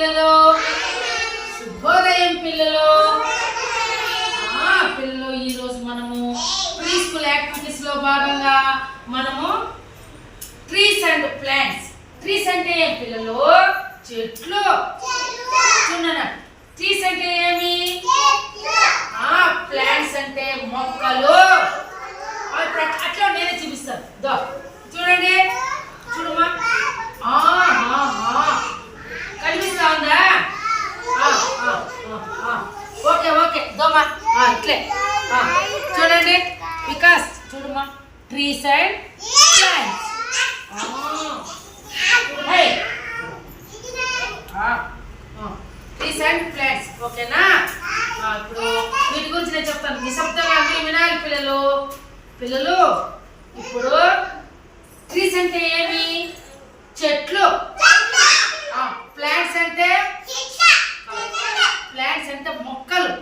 పిల్లలు శుభోదయం పిల్లలు. ఆ, పిల్లలు ఈరోజు మనము ప్రీ స్కూల్ యాక్టివిటీస్లో భాగంగా మనము ట్రీస్ అండ్ ప్లాంట్స్ ట్రీస్ అంటే ఏం పిల్లలు? చెట్లు. చూడండి. ట్రీస్ అంటే ఏమి? ఆ ప్లాంట్స్ అంటే మొక్కలు. అట్లా నేనే చూపిస్తాను. దో చూడండి. చూడమ్మా ఆ, ఆ, ఆ. కనిపిస్తా ఉందా ఆ, ఆ, ఆ, ఆ. ఓకే ఓకే దోమా ఆ, ఇట్లే ఆ, చూడండి వికాస్ చూడమ్మా trees and plants trees and plants ఓకేనా ఆ, ఇప్పుడు వీటి గురించి నేను చెప్తాను నిశ్శబ్దంగా అందరూ వినాలి పిల్లలు పిల్లలు ఇప్పుడు ట్రీస్ అంటే ఏమి? చెట్లు. ప్లాంట్స్ అంటే? ప్లాంట్స్ అంటే మొక్కలు.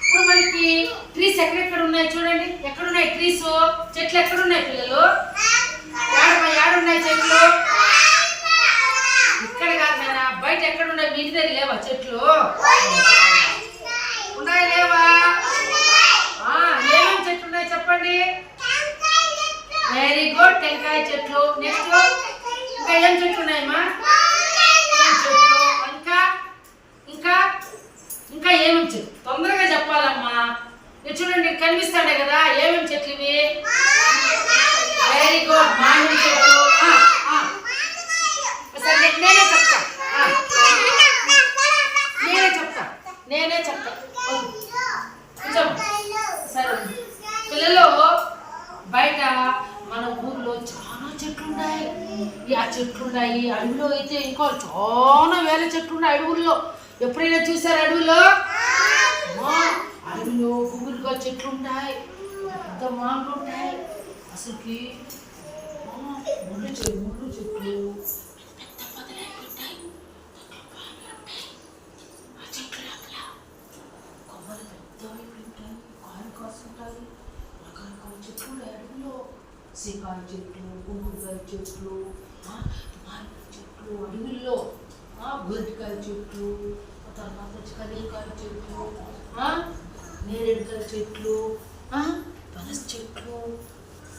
ఇప్పుడు మనకి ట్రీస్ ఎక్కడెక్కడ ఉన్నాయి చూడండి. ఎక్కడున్నాయి ట్రీస్ చెట్లు ఎక్కడున్నాయి పిల్లలు? ఏడున్నాయి చెట్లు? ఇక్కడ కాదు బయట ఎక్కడున్నాయి? మీ దగ్గర లేవా చెట్లు ఉన్నాయా లేవా ఆ, ఏమేమి చెట్లు ఉన్నాయి చెప్పండి వెరీ గుడ్ టెంకాయ చెట్లు. నెక్స్ట్ ఇంకా ఏం చెట్లు ఉన్నాయమ్మా. చెట్లు. ఇంకా ఇంకా ఇంకా ఏమేమి చెట్లు? తొందరగా చెప్పాలమ్మా. ఇది చూడండి కనిపిస్తాడే కదా. ఏమేమి చెట్లు ఇవి? వెరీ గుడ్ మామిడి చెట్లు. సరే నేనే చెప్తా. నేనే చెప్తా. నేనే చెప్తా కొంచెం సరే పిల్లలు బయట మన ఊర్లో చెట్లున్నాయి. ఆ చెట్లున్నాయి అడవిలో అయితే ఇంకా చాలా వేల చెట్లున్నాయి అడవుల్లో. ఎప్పుడైనా చూసారు అడవిలో? అడవిలో గుబురుగా చెట్లు ఉంటాయి పెద్ద మాటలు ఉంటాయి అసలుకి ముళ్ళు చెట్లు ముళ్ళు చెట్లు. పెద్ద పొదలై ఉంటాయి రకరకాల చెట్లు ఉన్నాయి అడవిలో. సీకాయ చెట్లు గుంగుడుకాయ చెట్లు మామిడి చెట్లు అడవుల్లో ఆ, చెట్లు తర్వాత వచ్చి కదిలికాయ చెట్లు నేరేడుకాయ చెట్లు పనస చెట్లు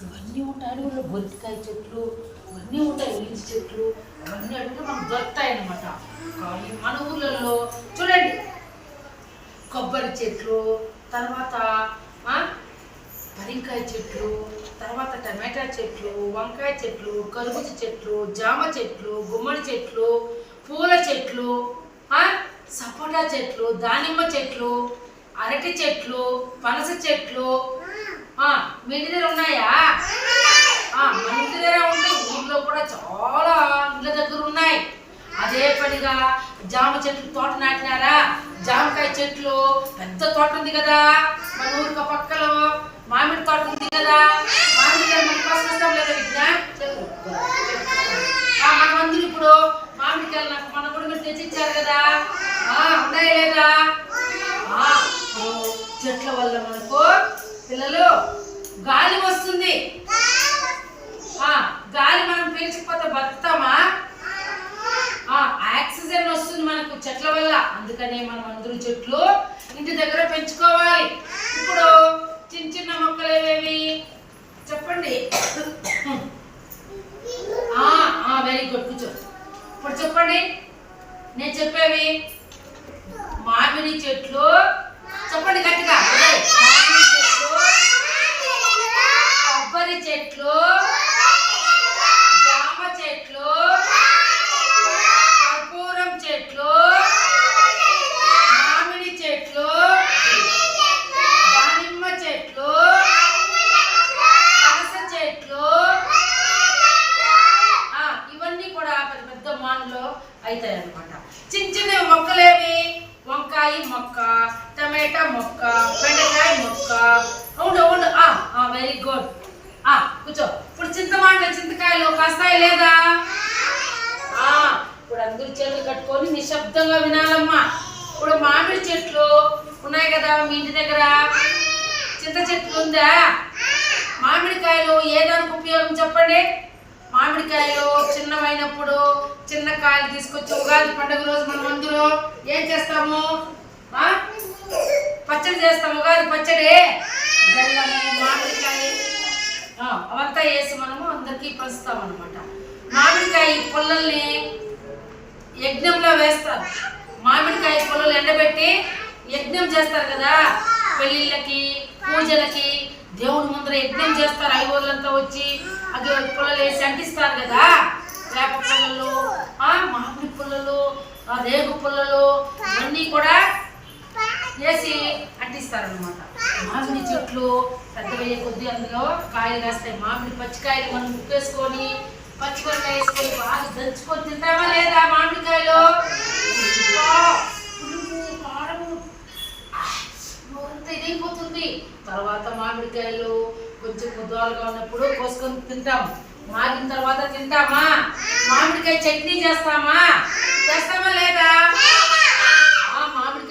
ఇవన్నీ ఉంటాయి అడవుల్లో గొరిటికాయ చెట్లు ఇవన్నీ ఉంటాయి ఈంచి చెట్లు అవన్నీ అడిగితే మనకు దొరుకుతాయి అన్నమాట కానీ మన ఊర్లలో చూడండి కొబ్బరి చెట్లు తర్వాత పరింకాయ చెట్లు తర్వాత టమాటా చెట్లు వంకాయ చెట్లు కరుబూజ చెట్లు జామ చెట్లు గుమ్మడి చెట్లు పూల చెట్లు సపోటా చెట్లు దానిమ్మ చెట్లు అరటి చెట్లు పనస చెట్లు. మీ ఇంటి దగ్గర ఉన్నాయా? మన ఇంటి దగ్గర ఉంటే ఊర్లో కూడా చాలా ఇళ్ళ దగ్గర ఉన్నాయి. అదే పనిగా జామ చెట్లు తోట నాటినారా? జామకాయ చెట్లు పెద్ద తోట ఉంది కదా. మన ఊరికి పక్కలో మామిడి తోట ఉంది కదా. మామిడి కాయ మన కోసం లేదా విజ్ఞా మనమందరూ ఇప్పుడు మామిడికాయలు నాకు మన కూడా మీరు తెచ్చిచ్చారు కదా. ఆ, ఉన్నాయా లేదా? ఆ, చెట్ల వల్ల మనకు పిల్లలు గాలి వస్తుంది. గాలి మనం పీల్చకపోతే బతుకుతామా? ఆ, ఆక్సిజన్ వస్తుంది మనకు చెట్ల వల్ల. అందుకనే మనం అందరూ చెట్లు ఇంటి దగ్గర పెంచుకోవాలి. వెరీ గుడ్ కూర్చో. ఇప్పుడు చెప్పండి. నేను చెప్పేవి? మామిడి చెట్లు. చెప్పండి గట్టిగా. మామిడి చెట్లు కొబ్బరి చెట్లు జామ చెట్లు కర్పూరం చెట్లు మామిడి చెట్లు దానిమ్మ చెట్లు పనస చెట్లు ఆ, ఇవన్నీ కూడా పెద్ద పెద్ద మానులో అవుతాయి అన్నమాట చిన్న చిన్న మొక్కలేవి వంకాయ మొక్క టమాటా మొక్క బెండకాయ మొక్క అవును అవును ఆ వెరీ గుడ్ ఆ కూర్చో ఇప్పుడు చింతమాండ్ల చింతకాయలు కాస్తాయి లేదా ఆ ఇప్పుడు అందరూ చేతులు కట్టుకొని నిశ్శబ్దంగా వినాలమ్మా. ఇప్పుడు మామిడి చెట్లు ఉన్నాయి కదా మీ ఇంటి దగ్గర? చింత చెట్లు ఉందా? మామిడికాయలు ఏ దానికి ఉపయోగం చెప్పండి? మామిడికాయలు చిన్నమైనప్పుడు చిన్న కాయలు తీసుకొచ్చి ఉగాది పండుగ రోజు మనం అందరూ ఏం చేస్తాము? పచ్చడి చేస్తాము ఉగాది పచ్చడి. బెల్లము మామిడికాయ. అవంతా వేసి మనము అందరికీ పంచుతాం అనమాట మామిడికాయ పుల్లల్ని యజ్ఞంలో వేస్తారు. మామిడికాయ పుల్లలు ఎండబెట్టి యజ్ఞం చేస్తారు కదా? పెళ్ళిళ్ళకి పూజలకి దేవుడి ముందర యజ్ఞం చేస్తారు. ఐవోళ్ళంతా వచ్చి అది పుల్లలు వేసి అంటిస్తారు కదా? వేప పుల్లలు మామిడి పుల్లలు ఆ రేగు పుల్లలు ఇవన్నీ కూడా వేసి అంటిస్తారనమాట మామిడి చెట్లు పెద్దవయ్యే కొద్ది అందులో కాయలు వేస్తాయి మామిడి పచ్చికాయలు మనం ముక్కేసుకొని పచ్చిమిరకాయ వేసుకొని బాగా దంచుకొని తింటామా లేదా మామిడికాయలు? ఇదైపోతుంది. తర్వాత మామిడికాయలు కొంచెం ముద్దవాలుగా ఉన్నప్పుడు కోసుకొని తింటాం. మాగిన తర్వాత తింటామా? మామిడికాయ చట్నీ చేస్తామా? చేస్తామా లేదా?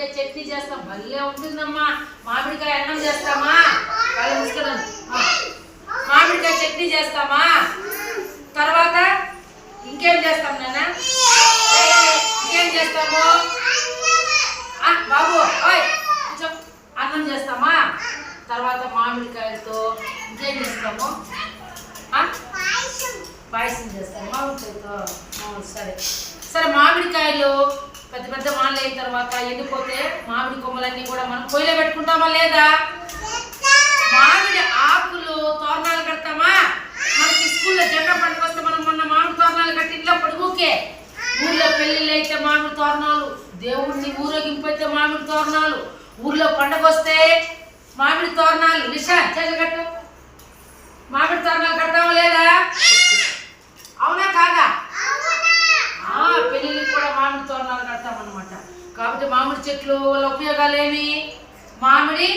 మామిడికాయ చట్నీ చేస్తాం. భలే ఉంటుందమ్మా. మామిడికాయ అన్నం చేస్తామా వాళ్ళు ముసుకున్నాను మామిడికాయ చట్నీ చేస్తామా తర్వాత ఇంకేం చేస్తాం నాన్న ఇంకేం చేస్తాము ఆ, బాబు ఓయ్ కూర్చో. అన్నం చేస్తామా తర్వాత మామిడికాయలతో ఇంకేం చేస్తాము ఆ? పాయసం చేస్తాం మామిడికాయతో ఆ, సరే సరే మామిడికాయలు పెద్ద పెద్ద మాటలు అయిన తర్వాత ఎండిపోతే మామిడి కొమ్మలన్నీ కూడా మనం పొయ్యిలో పెట్టుకుంటామా లేదా? మామిడి ఆకులు తోరణాలు కడతామా? మనకి స్కూల్లో జెండా పండుగ వస్తే మనం మొన్న మామిడి తోరణాలు కట్టి ఇంట్లో పడుకోకే. ఊర్లో పెళ్ళిళ్ళు అయితే మామిడి తోరణాలు దేవుడిని ఊరేగింపు అయితే మామిడి తోరణాలు. ఊర్లో పండుగ వస్తే మామిడి తోరణాలు. నిషా చేతులు కట్టు. మామిడి తోరణాలు కడతామా లేదా? అవునా కాదా? ఆ పెళ్ళిళ్ళకి కూడా మామిడి తోరణాలు కడతామన్నమాట. కాబట్టి మామిడి చెట్లు వల్ల ఉపయోగాలు ఏమి మామిడి?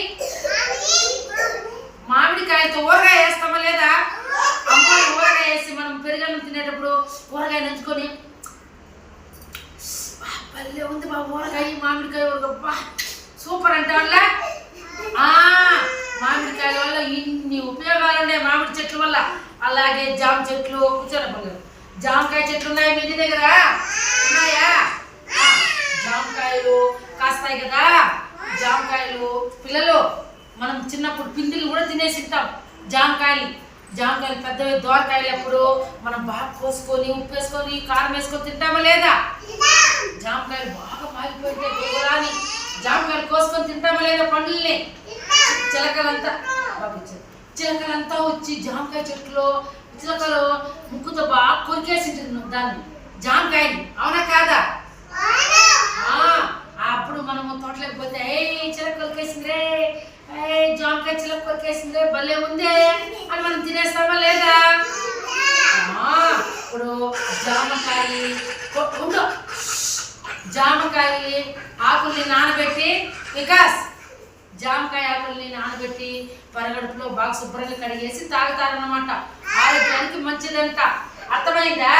మామిడికాయతో ఊరగాయ వేస్తామా లేదా? అమ్మాయి ఊరగాయ వేసి మనం పెరుగన్నం తినేటప్పుడు ఊరగాయ నంచుకొని పల్లె భలే ఉంది బా ఊరగాయ మామిడికాయ ఊరగాయ. సూపర్ అంటే వల్ల మామిడికాయల వల్ల ఇన్ని ఉపయోగాలు ఉన్నాయి మామిడి చెట్ల వల్ల. అలాగే జామ చెట్లు కూర్చోండి అమ్మగారు జామకాయ చెట్లు ఉన్నాయి మీ ఇంటి దగ్గర? ఉన్నాయా? జామకాయలు కాస్తాయి కదా. జామకాయలు పిల్లలు మనం చిన్నప్పుడు పిండిలు కూడా తినేసి ఉంటాం. జామకాయలు జామకాయలు పెద్దవి దోరకాయలు అప్పుడు మనం బాగా కోసుకొని ఉప్పు వేసుకొని కారం వేసుకొని తింటామా లేదా? జామకాయలు బాగా మాగిపోయింటాయి గోరాని జామకాయలు కోసుకొని తింటామా లేదా పండుల్ని? చిలకలంతా చిలకలంతా వచ్చి జామకాయ చెట్లు చిలకలు ముక్కుతో బాగా కొరికేసి ఉంటుంది దాన్ని. జామకాయని అవునా కాదా ఆ, అప్పుడు మనము తోటలోకి పోతే ఏ చిలక కొరికేసిందిరే ఏ జామకాయ చిలక కొరికేసిందిరే ఉందే అని మనం తినేస్తామా లేదా? ఇప్పుడు జామకాయ జామకాయ ఆకుల్ని నానబెట్టి వికాస్ జామకాయ ఆకుల్ని నానబెట్టి పరగడుపులో బాగా శుభ్రంగా కడిగేసి తాగుతారన్నమాట. ఆరోగ్యానికి మంచిదంట. అర్థమైందా?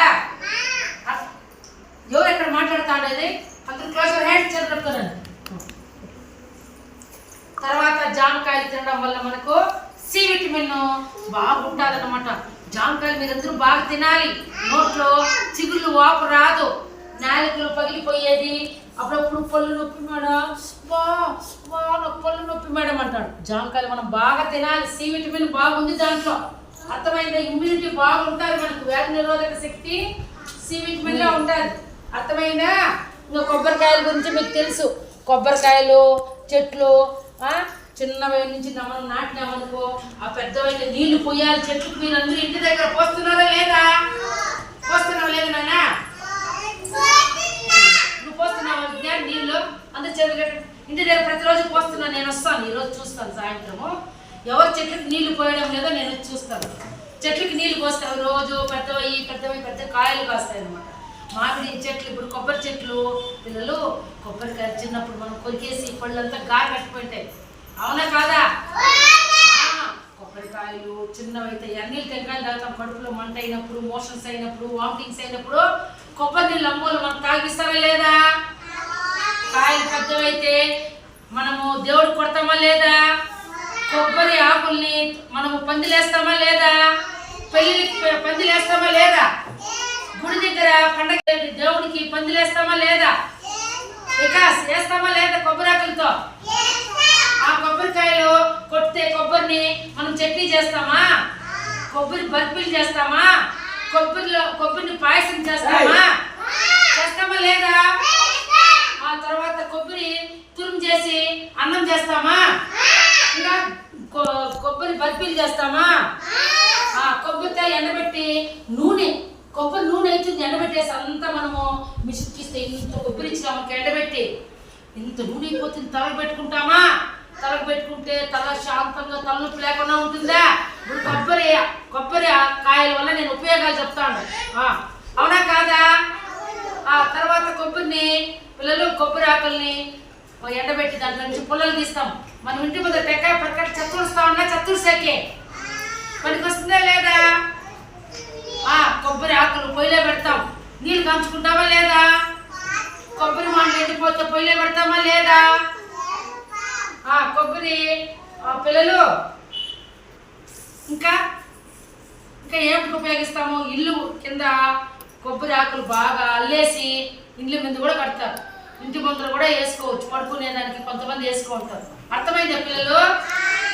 ఎవరు ఎక్కడ మాట్లాడుతాడేది? అందరూ క్లోజ్ హ్యాండ్ చెప్పుకోనండి తర్వాత జామకాయలు తినడం వల్ల మనకు సి విటమిన్ బాగుంటుంది అనమాట జామకాయలు మీరందరూ బాగా తినాలి. నోట్లో చిగుళ్ళు వాపు రాదు నాలుకలు పగిలిపోయేది. అప్పుడప్పుడు పళ్ళు నొప్పి మేడం. వా వా పళ్ళు నొప్పి మేడం అంటాడు. జామకాయలు మనం బాగా తినాలి. సి విటమిన్ బాగుంది దాంట్లో. అర్థమైందా? ఇమ్యూనిటీ బాగుంటుంది మనకు. వ్యాధి నిరోధక శక్తి సి విటమిన్లో ఉంటుంది అర్థమైందా? ఇంకా కొబ్బరికాయల గురించి మీకు తెలుసు. కొబ్బరికాయలు చెట్లు ఆ, చిన్నవి నుంచి మనం నాటినామనుకో ఆ పెద్దవైన నీళ్ళు పోయాలి చెట్లకు మీరు అందరూ ఇంటి దగ్గర పోస్తున్నారా లేదా? పోస్తున్నావా లేదు నానా నువ్వు పోస్తున్నావా నీళ్ళు అందరు చెట్లు ఇంటి దగ్గర ప్రతిరోజు పోస్తున్నా నేను వస్తాను. ఈరోజు చూస్తాను సాయంత్రము. ఎవరు చెట్లకు నీళ్ళు పోయడం లేదో నేను చూస్తాను. చెట్లకి నీళ్ళు పోస్తావు రోజు పెద్దవి పెద్దవి పెద్ద కాయలు కాస్తాయి అనమాట మామిడి చెట్లు ఇప్పుడు కొబ్బరి చెట్లు పిల్లలు కొబ్బరికాయ చిన్నప్పుడు మనం కొరికేసి పళ్ళంతా గాయ కట్టిపోయింటాయి అవునా కాదా? కొబ్బరికాయలు చిన్నవైతే అన్ని టెంకాయలు తాగుతాం. కడుపులో మంట అయినప్పుడు మోషన్స్ అయినప్పుడు వామిటింగ్స్ అయినప్పుడు కొబ్బరి నీళ్ళు అమ్మోలు మనం తాగిస్తారా లేదా? కాయలు పెద్దవైతే మనము దేవుడు కొడతామా లేదా? కొబ్బరి ఆకుల్ని మనము పందిలేస్తామా లేదా? పెళ్ళిళ్ళకి ప- పందిలు వేస్తామా లేదా? గుడి దగ్గర పండగ దేవుడికి పందిలు వేస్తామా లేదా వికాస్ వేస్తామా లేదా కొబ్బరాకులతో ఆ కొబ్బరికాయలు కొట్టితే కొబ్బరిని మనం చట్నీ చేస్తామా? కొబ్బరి బర్ఫీలు చేస్తామా? కొబ్బరిలో కొబ్బరిని పాయసం చేస్తామా? చేస్తామా లేదా? ఆ తర్వాత కొబ్బరి తురుము చేసి అన్నం చేస్తామా? ఇంకా కొ- కొబ్బరి బర్ఫీలు చేస్తామా? ఆ కొబ్బరికాయ ఎండబెట్టి నూనె కొబ్బరి నూనె అవుతుంది ఎండబెట్టేసి అంతా మనము మిషన్కి ఇస్తే ఇంత కొబ్బరి ఇచ్చినాము ఎండబెట్టి ఇంత నూనె అయిపోతుంది తలకు పెట్టుకుంటామా? తలకు పెట్టుకుంటే తల శాంతంగా తలనొప్పి లేకుండా ఉంటుందా? ఇప్పుడు కొబ్బరి కొబ్బరి కాయల వల్ల నేను ఉపయోగాలు చెప్తాను. అవునా కాదా? ఆ తర్వాత కొబ్బరిని పిల్లలు కొబ్బరి ఆకుల్ని ఎండబెట్టి దాంట్లో నుంచి పుల్లలు తీస్తాం. మనం ఇంటి ముందు టెక్కాయ పక్కన చతురుస్తా ఉన్నా చతుర్సేకే పనికి వస్తుందా లేదా? ఆ కొబ్బరి ఆకులు పొయ్యిలో పెడతాం. నీళ్ళు కాంచుకుంటామా లేదా? కొబ్బరి మాటలు ఎండిపోతే పొయ్యిలో పెడతామా లేదా? కొబ్బరి ఆ, పిల్లలు. ఇంకా ఇంకా ఏమిటి ఉపయోగిస్తాము? ఇల్లు కింద కొబ్బరి ఆకులు బాగా అల్లేసి ఇండ్ల మీద కూడా కడతారు. ఇంటి ముందర కూడా వేసుకోవచ్చు. పడుకునే దానికి కొంతమంది వేసుకుంటారు అర్థమైందా పిల్లలు?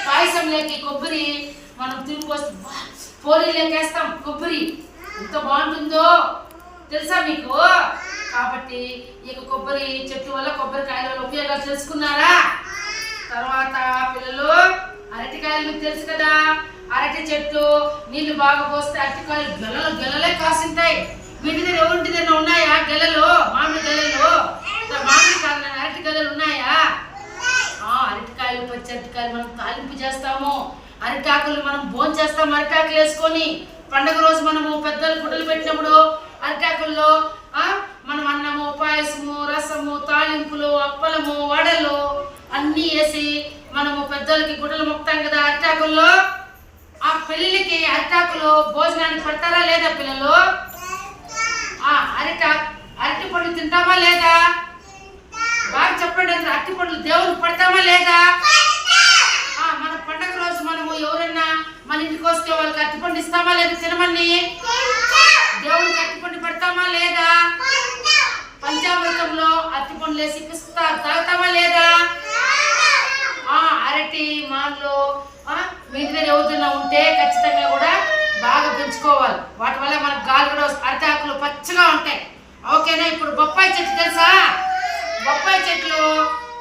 పాయసంలోకి కొబ్బరి మనం తిరిగిపోస్తే పోలీ వేస్తాం కొబ్బరి. ఎంత బాగుంటుందో. తెలుసా మీకు? కాబట్టి ఇక కొబ్బరి చెట్టు వల్ల కొబ్బరికాయల వల్ల ఉపయోగాలు తెలుసుకున్నారా? తర్వాత పిల్లలు అరటికాయలు మీకు తెలుసు కదా? అరటి చెట్టు నీళ్ళు బాగా పోస్తే అరటికాయలు గెలలు గెలలే కాసింటాయి మీ దగ్గర ఎవరింటి దగ్గర ఉన్నాయా? గెలలు? మామిడి గెలలు? మామిడి కాదు అరటి గెలలు ఉన్నాయా? అరటికాయలు పచ్చి అరటికాయలు మనం తాలింపు చేస్తాము. అరిటాకులు మనం భోజనం చేస్తాం అరిటాకులు వేసుకొని. పండగ రోజు మనము పెద్దలు గుడ్డలు పెట్టినప్పుడు అరిటాకుల్లో మనం అన్నము పాయసము రసము తాలింపులు అప్పలము వడలు అన్నీ వేసి మనము పెద్దోళ్ళకి గుడ్డలు మొక్తాం కదా అరిటాకుల్లో? ఆ పెళ్ళిళ్ళకి అరిటాకులు భోజనానికి పెడతారా లేదా పిల్లలు? ఆ అరిటా అరటి పండ్లు తింటామా లేదా? బాగా చెప్పండి అందరూ అరటి పండ్లు దేవునికి పెడతామా లేదా? ఆ, మన పండగ రోజు మనము ఎవరన్నా మన ఇంటికి వస్తే వాళ్ళకి అరటిపండు ఇస్తామా లేదా తినమని? దేవునికి అరటిపండు పెడతామా లేదా? పంచామృతంలో అరటిపండ్లు వేసి పిస్తారు తాగుతామా లేదా? అరటి మాన్లు ఆ, మీ ఎవరైనా ఉంటే ఖచ్చితంగా కూడా బాగా పెంచుకోవాలి. వాటి వల్ల మనకు గాలి కూడా వస్తుంది. అరటి ఆకులు పచ్చగా ఉంటాయి. ఓకేనా? ఇప్పుడు బొప్పాయి చెట్టు తెలుసా? బొప్పాయి చెట్లు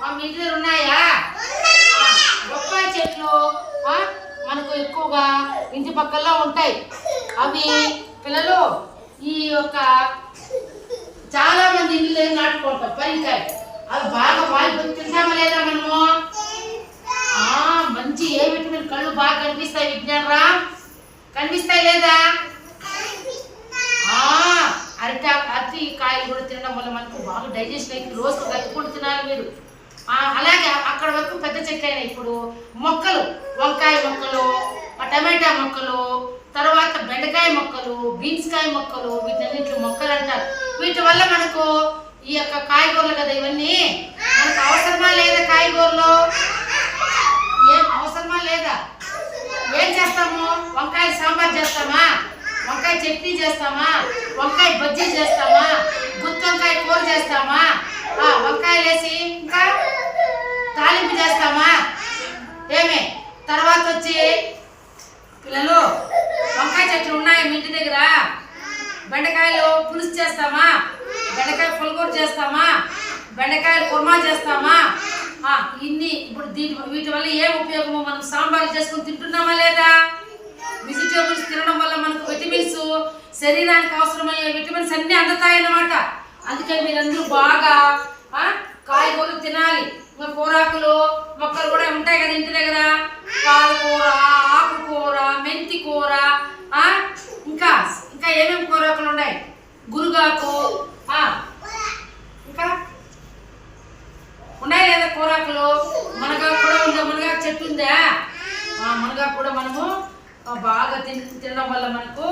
మా మీ ఇంటి దగ్గర ఉన్నాయా? బొప్పాయి చెట్లు మనకు ఎక్కువగా ఇంటి పక్కల్లో ఉంటాయి. అవి పిల్లలు ఈ యొక్క చాలా మంది ఇల్లు నాటుకుంటాం పనికాయ అవి బాగా వాయి తింటామా లేదా మనము? మంచి ఏ విటమిన్ కళ్ళు బాగా కనిపిస్తాయి విజ్ఞానరా? కనిపిస్తాయి లేదా? ఆ అరటి అరటి కాయలు కూడా తినడం వల్ల మనకు బాగా డైజెషన్ అయితే రోజు కట్టుకుంటూ తినాలి మీరు. అలాగే అక్కడ వరకు పెద్ద చెట్టు అయినాయి ఇప్పుడు. మొక్కలు వంకాయ మొక్కలు ఆ టమాటా మొక్కలు తర్వాత బెండకాయ మొక్కలు బీన్స్ కాయ మొక్కలు వీటన్నింటి మొక్కలు అంటారు. వీటి వల్ల మనకు ఈ యొక్క కాయగూరలు కదా ఇవన్నీ? మనకు అవసరమా లేదా కాయగూరలు? లేదా? ఏం చేస్తాము? వంకాయ సాంబార్ చేస్తామా? వంకాయ చట్నీ చేస్తామా? వంకాయ బజ్జీ చేస్తామా? గుత్తి వంకాయ కూర చేస్తామా? వంకాయలు వేసి ఇంకా తాలింపు చేస్తామా? ఏమే? తర్వాత వచ్చి పిల్లలు వంకాయ చెట్లు ఉన్నాయి మీ ఇంటి దగ్గర? బెండకాయలు పులుసు చేస్తామా? బెండకాయ పులగూర చేస్తామా? బెండకాయలు కుర్మా చేస్తామా? ఇన్ని ఇప్పుడు దీని వీటి వల్ల ఏం ఉపయోగమో మనం సాంబార్ చేసుకుని తింటున్నామా లేదా? వెజిటేబుల్స్ తినడం వల్ల మనకు విటమిన్స్ శరీరానికి అవసరమయ్యే విటమిన్స్ అన్ని అందుతాయన్నమాట. అందుకే మీరందరూ బాగా కాయగూరలు తినాలి. ఇంకా కూరాకులు మొక్కలు కూడా ఉంటాయి కదా ఇంటి దగ్గర పాలకూర ఆకుకూర మెంతి కూర ఇంకా ఇంకా ఏమేమి కూరాకులు ఉన్నాయి? గురుగాకు ఇంకా ఉన్నాయి లేదా కూరాకులు? మునగాకు కూడా ఉందా? మునగాకు చెట్టు ఉందా? మునగా మునగాకు కూడా మనము బాగా తిన తినడం వల్ల మనకు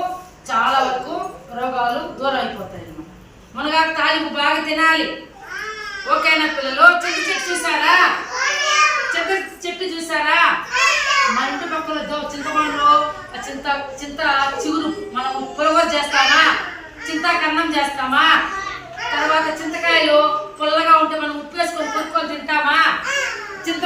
చాలా వరకు రోగాలు దూరం అయిపోతాయి అన్నమాట. మునగాకు తాలింపు బాగా తినాలి. ఓకేనా పిల్లలు? చెట్టు చెట్టు చూసారా? చెట్టు చెట్టు చూసారా? మన ఇంటి పక్కన దో ఆ చింత చింత చిగురు మనం పులగూర చేస్తామా? చింతాకన్నం చేస్తామా? తర్వాత చింతకాయలు పుల్లగా ఉంటే మనం ఉప్పు వేసుకొని కొనుక్కొని తింటామా? చింత